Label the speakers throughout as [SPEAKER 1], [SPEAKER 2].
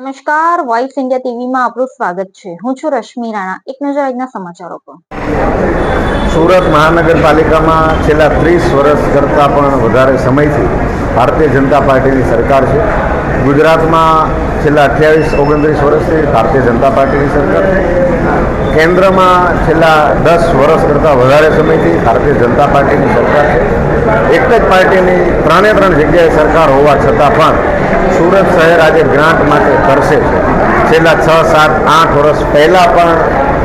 [SPEAKER 1] નમસ્કાર voice India ટીવીમાં આપનું સ્વાગત છે. હું છું રશ્મિ રાણા. એક નજર આજના સમાચારો પર.
[SPEAKER 2] સુરત મહાનગરપાલિકામાં છેલ્લા ત્રીસ વર્ષ કરતાં પણ વધારે સમયથી ભારતીય જનતા પાર્ટીની સરકાર છે. ગુજરાતમાં છેલ્લા અઠ્યાવીસ, ઓગણત્રીસ વર્ષથી ભારતીય જનતા પાર્ટીની સરકાર છે. કેન્દ્રમાં છેલ્લા દસ વર્ષ કરતાં વધારે સમયથી ભારતીય જનતા પાર્ટીની સરકાર છે. એક જ પાર્ટીની ત્રણે ત્રણ જગ્યાએ સરકાર હોવા છતાં પણ સુરત શહેર આજે ગ્રાન્ટ માટે તરસે છે છેલ્લા છ, સાત, આઠ વર્ષ પહેલાં પણ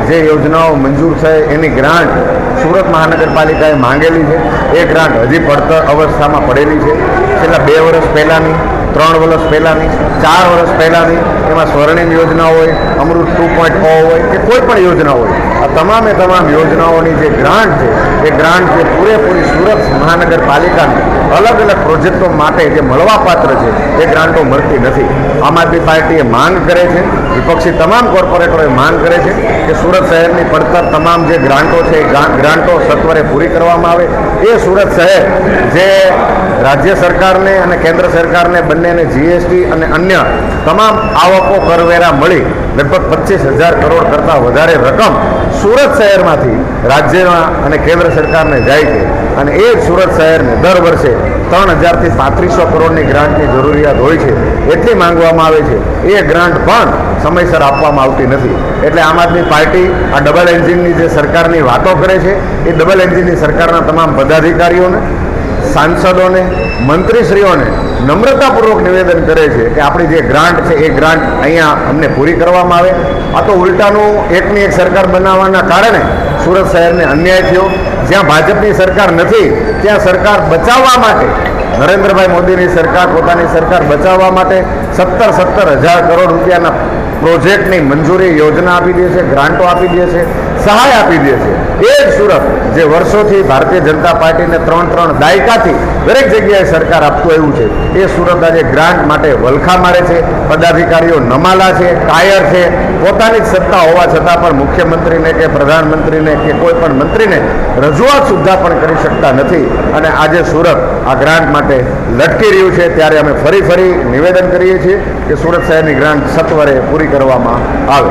[SPEAKER 2] જે યોજનાઓ મંજૂર છે, એની ગ્રાન્ટ સુરત મહાનગરપાલિકાએ માંગેલી છે. એ ગ્રાન્ટ હજી પડતર અવસ્થામાં પડેલી છે. છેલ્લા બે વર્ષ પહેલાંની, ત્રણ વર્ષ પહેલાંની, ચાર વર્ષ પહેલાંની એમાં સ્વર્ણિમ યોજના હોય, અમૃત ટુ પોઈન્ટ હોય કે કોઈ પણ યોજના હોય આ તમામે તમામ યોજનાઓની જે ગ્રાન્ટ છે, એ ગ્રાન્ટ જે પૂરેપૂરી સુરત મહાનગરપાલિકાને અલગ અલગ પ્રોજેક્ટો માટે જે મળવાપાત્ર છે, એ ગ્રાન્ટો મળતી નથી. આમ આદમી પાર્ટીએ માંગ કરે છે, વિપક્ષી તમામ કોર્પોરેટરોએ માંગ કરે છે કે સુરત શહેરની પડતર તમામ જે ગ્રાન્ટો છે, એ ગ્રાન્ટો સત્વરે પૂરી કરવામાં આવે. એ સુરત શહેર જે રાજ્ય સરકારને અને કેન્દ્ર સરકારને બંનેને જીએસટી અને અન્ય તમામ આવકો કરવેરા મળી લગભગ પચીસ હજાર કરોડ કરતાં વધારે રકમ સુરત શહેરમાંથી રાજ્યમાં અને કેન્દ્ર સરકારને જાય છે. અને એ જ સુરત શહેરને દર વર્ષે ત્રણ હજારથી પાંત્રીસો કરોડની ગ્રાન્ટની જરૂરિયાત હોય છે એટલી માંગવામાં આવે છે. એ ગ્રાન્ટ પણ સમયસર આપવામાં આવતી નથી. એટલે આમ આદમી પાર્ટી આ ડબલ એન્જિનની જે સરકારની વાતો કરે છે, એ ડબલ એન્જિનની સરકારના તમામ પદાધિકારીઓને, સાંસદોને, મંત્રીશ્રીઓને નમ્રતાપૂર્વક નિવેદન કરે છે કે આપણી જે ગ્રાન્ટ છે, એ ગ્રાન્ટ અહીંયા અમને પૂરી કરવામાં આવે. આ તો ઉલટાનું એકની એક સરકાર બનાવવાના કારણે સુરત શહેરને અન્યાય થયો. જ્યાં ભાજપની સરકાર નથી, ત્યાં સરકાર બચાવવા માટે, નરેન્દ્રભાઈ મોદીની સરકાર, પોતાની સરકાર બચાવવા માટે સત્તર સત્તર હજાર કરોડ રૂપિયાના પ્રોજેક્ટની મંજૂરી યોજના આપી દે છે, ગ્રાન્ટો આપી દે છે, સહાય આપી દે છે. એ જ સુરત જે વર્ષોથી ભારતીય જનતા પાર્ટીને ત્રણ ત્રણ દાયકાથી દરેક જગ્યાએ સરકાર આપતું એવું છે. એ સુરત આજે ગ્રાન્ટ માટે વલખા મારે છે, પદાધિકારીઓ નમાલા છે, કાયર છે. પોતાની જ સત્તા હોવા છતાં પણ મુખ્યમંત્રીને કે પ્રધાનમંત્રીને કે કોઈ પણ મંત્રીને રજૂઆત સુદ્ધા પણ કરી શકતા નથી. અને આજે સુરત આ ગ્રાન્ટ માટે લટકી રહ્યું છે. ત્યારે અમે ફરી ફરી નિવેદન કરીએ છીએ કે સુરત શહેરની ગ્રાન્ટ સત્વરે પૂરી કરવામાં આવે.